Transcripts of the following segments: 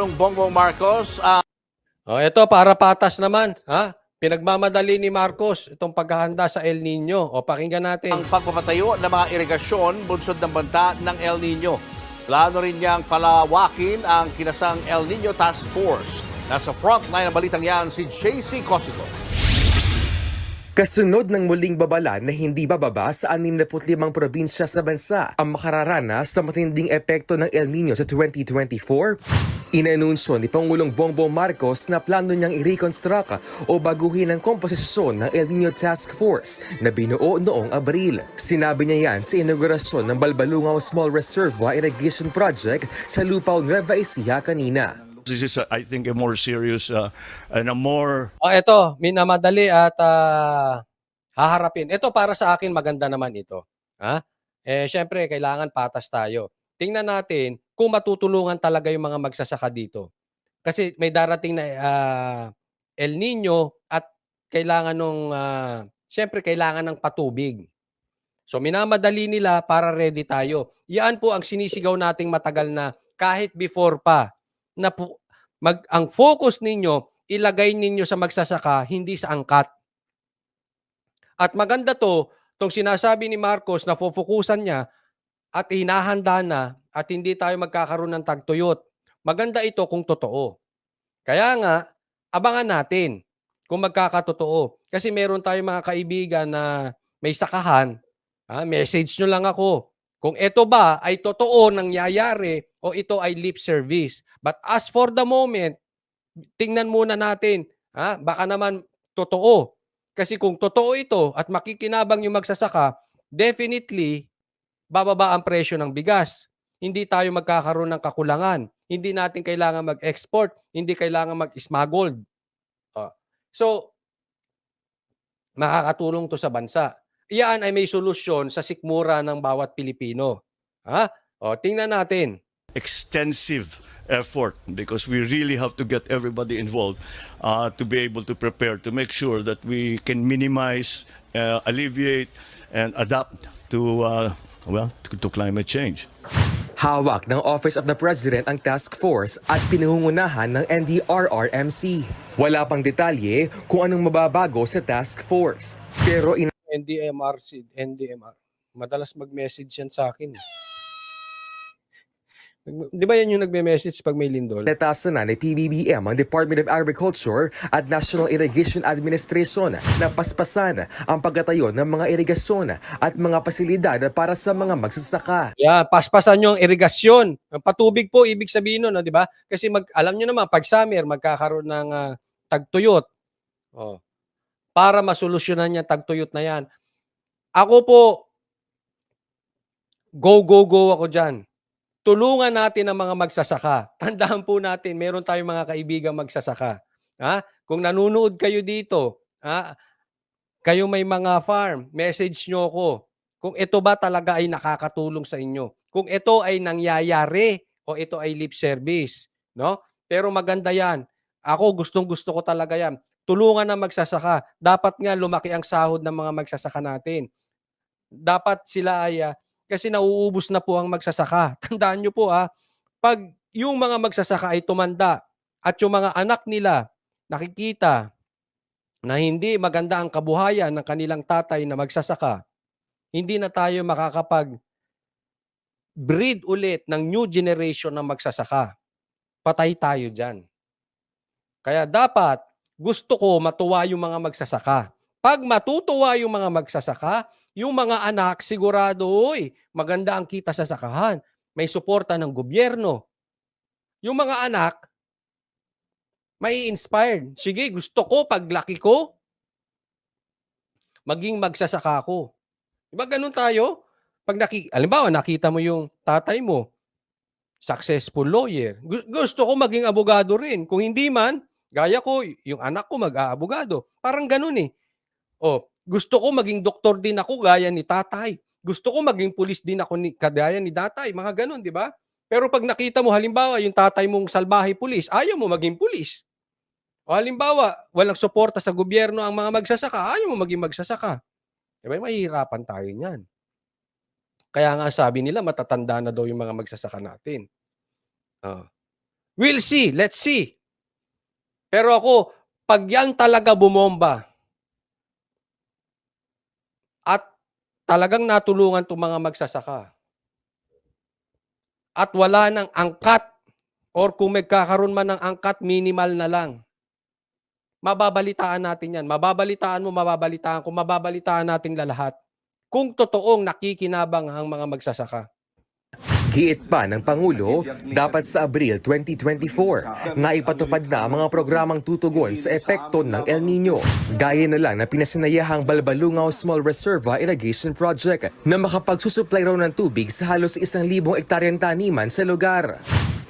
Nung Bongbong Marcos, ah, Oh, ito para patas naman, ha? Pinagmamadali ni Marcos itong paghahanda sa El Nino. O pakinggan natin. ang pagpapatayo ng mga irigasyon bunsod ng banta ng El Nino. Plano rin niyang palawakin ang kinasang El Nino Task Force. Nasa frontline ng balitang yan si JC Cosico. Kasunod ng muling babala na hindi bababa sa 65 probinsya sa bansa ang makararanas sa matinding epekto ng El Nino sa 2024, inanunsyo ni Pangulong Bongbong Marcos na plano niyang i-reconstruct o baguhin ang komposisyon ng El Nino Task Force na binuo noong Abril. Sinabi niya yan sa inaugurasyon ng Balbalungaw Small Reservoir Irrigation Project sa Lupao, Nueva Ecija kanina. This is, uh, I think, a more serious uh, and a more O ito, minamadali at ah, haharapin. Ito para sa akin maganda naman ito. Ha? Eh syempre kailangan patas tayo. Tingnan natin kung matutulungan talaga yung mga magsasaka dito. Kasi may darating na ah, El Nino at kailangan nung ah, syempre kailangan ng patubig. So minamadali nila para ready tayo. Yan po ang sinisigaw nating matagal na kahit before pa na po, mag ang focus ninyo ilagay ninyo sa magsasaka, hindi sa angkat. At maganda to, tong sinasabi ni Marcos na fokusan niya at hinahanda na at hindi tayo magkakaroon ng tagtuyot. Maganda ito kung totoo. Kaya nga, abangan natin kung magkakatotoo. Kasi meron tayong mga kaibigan na may sakahan, ha, message nyo lang ako. Kung ito ba ay totoo nangyayari o ito ay lip service. But as for the moment, tingnan muna natin. Ha? Baka naman totoo. Kasi kung totoo ito at makikinabang yung magsasaka, definitely bababa ang presyo ng bigas. Hindi tayo magkakaroon ng kakulangan. Hindi natin kailangan mag-export. Hindi kailangan mag-smuggled. Oh. So, makakatulong to sa bansa. Iyan ay may solusyon sa sikmura ng bawat Pilipino. Ha? O, tingnan natin. extensive effort because we really have to get everybody involved uh, to be able to prepare to make sure that we can minimize, uh, alleviate, and adapt to uh, well to, to climate change. Hawak ng Office of the President ang task force at pinangungunahan ng NDRRMC. Wala pang detalye kung anong mababago sa task force. Pero in NDMR, NDMR. Madalas mag-message yan sa akin. Di ba yan yung nagme-message pag may lindol? Natasan na ni PBBM ang Department of Agriculture at National Irrigation Administration na paspasan ang pagkatayo ng mga irigasyon at mga pasilidad para sa mga magsasaka. Yeah, paspasan nyo ang irigasyon. Ang patubig po, ibig sabihin nun, no, di ba? Kasi mag, alam nyo naman, pag summer, magkakaroon ng ah, tagtuyot. Oh. Para masolusyonan yung tagtuyot na yan. Ako po, go, go, go ako dyan. Tulungan natin ang mga magsasaka. Tandaan po natin, meron tayong mga kaibigan magsasaka. Ha? Kung nanonood kayo dito, ha? kayo may mga farm, message nyo ako kung ito ba talaga ay nakakatulong sa inyo. Kung ito ay nangyayari o ito ay lip service, no? Pero maganda 'yan. Ako gustong-gusto ko talaga 'yan. Tulungan na magsasaka. Dapat nga lumaki ang sahod ng mga magsasaka natin. Dapat sila ay ah, kasi nauubos na po ang magsasaka. Tandaan nyo po ha, pag yung mga magsasaka ay tumanda at yung mga anak nila nakikita na hindi maganda ang kabuhayan ng kanilang tatay na magsasaka, hindi na tayo makakapag breed ulit ng new generation ng magsasaka. Patay tayo dyan. Kaya dapat, gusto ko matuwa yung mga magsasaka. Pag matutuwa yung mga magsasaka, yung mga anak, sigurado, uy, maganda ang kita sa sakahan. May suporta ng gobyerno. Yung mga anak, may inspired. Sige, gusto ko, paglaki ko, maging magsasaka ko. Diba ganun tayo? Pag naki, alimbawa, nakita mo yung tatay mo, successful lawyer. Gu- Gusto ko maging abogado rin. Kung hindi man, gaya ko, yung anak ko mag-aabogado. Parang ganun eh. O, gusto ko maging doktor din ako gaya ni tatay. Gusto ko maging pulis din ako ni kagaya ni tatay. Mga ganun, di ba? Pero pag nakita mo, halimbawa, yung tatay mong salbahe pulis, ayaw mo maging pulis. O halimbawa, walang suporta sa gobyerno ang mga magsasaka, ayaw mo maging magsasaka. Di ba? Mahihirapan tayo niyan. Kaya nga sabi nila, matatanda na daw yung mga magsasaka natin. Ah. We'll see. Let's see. Pero ako, pag yan talaga bumomba at talagang natulungan itong mga magsasaka at wala ng angkat or kung magkakaroon man ng angkat, minimal na lang. Mababalitaan natin yan. Mababalitaan mo, mababalitaan ko, mababalitaan natin lahat. Kung totoong nakikinabang ang mga magsasaka. Giit pa ng Pangulo, dapat sa Abril 2024 na ipatupad na ang mga programang tutugon sa epekto ng El Nino. Gaya na lang na pinasinayahang Balbalungaw Small Reserva Irrigation Project na makapagsusupply raw ng tubig sa halos isang libong ektaryang taniman sa lugar.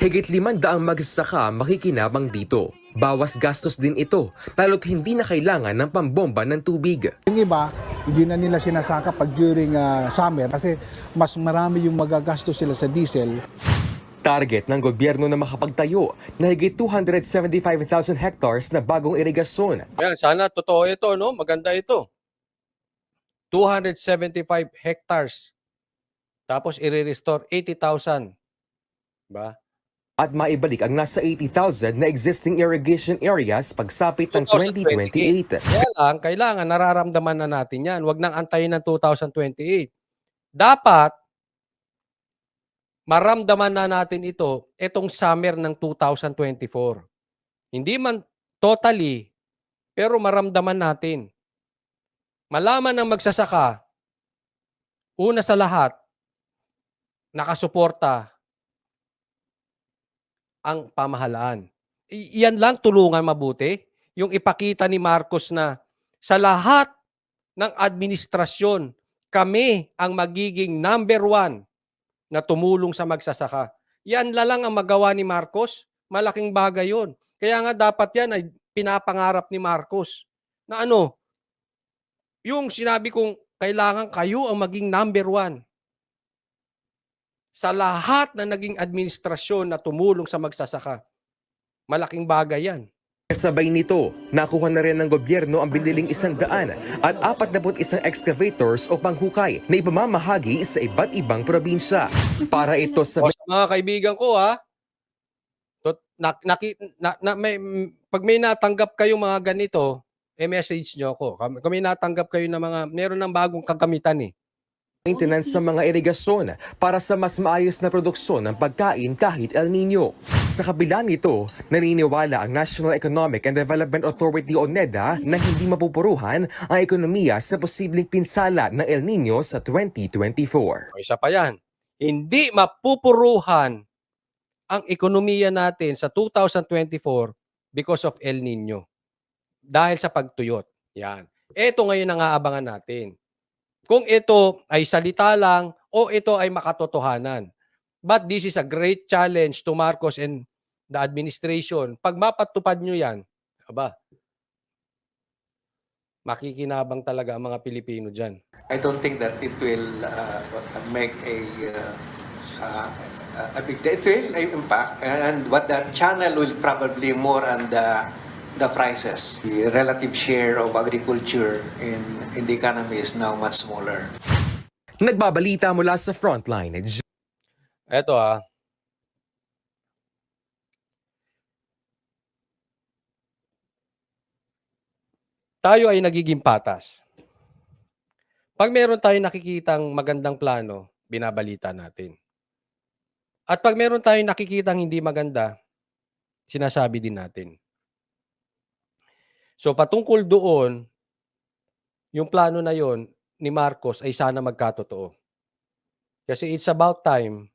Higit limandaang magsasaka makikinabang dito. Bawas gastos din ito, lalo't hindi na kailangan ng pambomba ng tubig. Yung iba, hindi na nila sinasaka pag during ah, summer kasi mas marami yung magagastos sila sa diesel. Target ng gobyerno na makapagtayo na higit 275,000 hectares na bagong irigasyon Ayan, sana totoo ito, no? Maganda ito. 275 hectares. Tapos i-restore 80,000. Ba? At maibalik ang nasa 80,000 na existing irrigation areas pagsapit ng 2028. 2028. Kaya lang, kailangan nararamdaman na natin yan. Huwag nang antayin ng 2028. Dapat, maramdaman na natin ito, itong summer ng 2024. Hindi man totally, pero maramdaman natin. Malaman ng magsasaka, una sa lahat, nakasuporta ang pamahalaan. I- Yan lang tulungan mabuti. Yung ipakita ni Marcos na sa lahat ng administrasyon, kami ang magiging number one na tumulong sa magsasaka. Yan la lang ang magawa ni Marcos. Malaking bagay yun. Kaya nga dapat yan ay pinapangarap ni Marcos. Na ano, yung sinabi kong kailangan kayo ang maging number one sa lahat na naging administrasyon na tumulong sa magsasaka. Malaking bagay yan. Kasabay nito, nakuha na rin ng gobyerno ang biniling isang daan at 41 excavators o panghukay na ipamamahagi sa iba't ibang probinsya. Para ito sa O, mga kaibigan ko ha, na, naki- na, na, may, pag may natanggap kayo mga ganito, eh message nyo ako. Kung may natanggap kayo na mga, meron ng bagong kagamitan eh. Maintenance sa mga irigasyon para sa mas maayos na produksyon ng pagkain kahit El Nino. Sa kabila nito, naniniwala ang National Economic and Development Authority o NEDA na hindi mapupuruhan ang ekonomiya sa posibleng pinsala ng El Nino sa 2024. O, isa pa yan. Hindi mapupuruhan ang ekonomiya natin sa 2024 because of El Nino. Dahil sa pagtuyot. Yan. Ito ngayon ang aabangan natin. Kung ito ay salita lang o ito ay makatotohanan. But this is a great challenge to Marcos and the administration. Pag mapatupad nyo yan, aba, makikinabang talaga ang mga Pilipino dyan. I don't think that it will uh, make a uh, uh, a big it will impact and what the channel will probably more on the the prices. The relative share of agriculture in in the economy is now much smaller. Nagbabalita mula sa Frontline, Eto ah. Tayo ay nagiging patas. Pag meron tayong nakikitang magandang plano, binabalita natin. At pag meron tayong nakikitang hindi maganda, sinasabi din natin. So patungkol doon, yung plano na yon ni Marcos ay sana magkatotoo. Kasi it's about time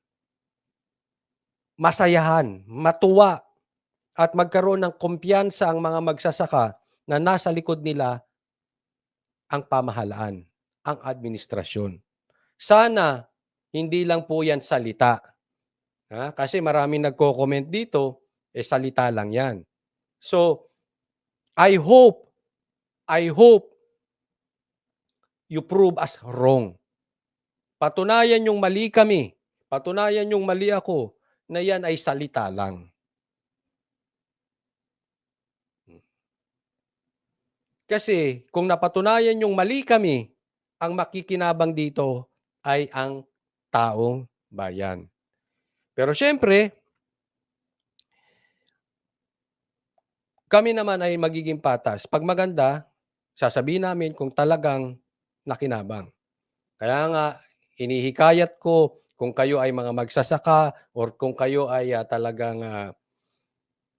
masayahan, matuwa, at magkaroon ng kumpiyansa ang mga magsasaka na nasa likod nila ang pamahalaan, ang administrasyon. Sana hindi lang po yan salita. Ha? Kasi maraming nagko-comment dito, eh salita lang yan. So, I hope, I hope you prove us wrong. Patunayan yung mali kami. Patunayan yung mali ako na yan ay salita lang. Kasi kung napatunayan yung mali kami, ang makikinabang dito ay ang taong bayan. Pero syempre, kami naman ay magiging patas. Pag maganda, sasabihin namin kung talagang nakinabang. Kaya nga, hinihikayat ko kung kayo ay mga magsasaka or kung kayo ay ah, talagang ah,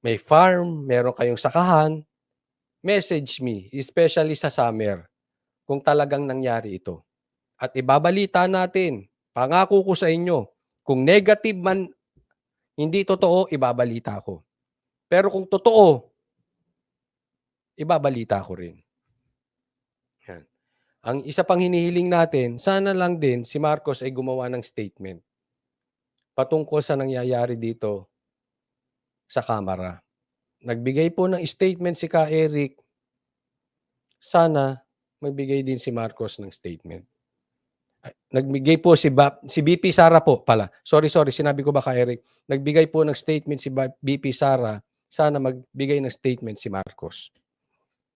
may farm, meron kayong sakahan, message me, especially sa summer, kung talagang nangyari ito. At ibabalita natin, pangako ko sa inyo, kung negative man, hindi totoo, ibabalita ko. Pero kung totoo, ibabalita ko rin. Yan. Ang isa pang hinihiling natin, sana lang din si Marcos ay gumawa ng statement patungkol sa nangyayari dito sa Kamara. Nagbigay po ng statement si Ka Eric. Sana magbigay din si Marcos ng statement. Ay, Nagbigay po si, Ba- si BP Sara po pala. Sorry, sorry. Sinabi ko ba ka Eric? Nagbigay po ng statement si BP Sara. Sana magbigay ng statement si Marcos.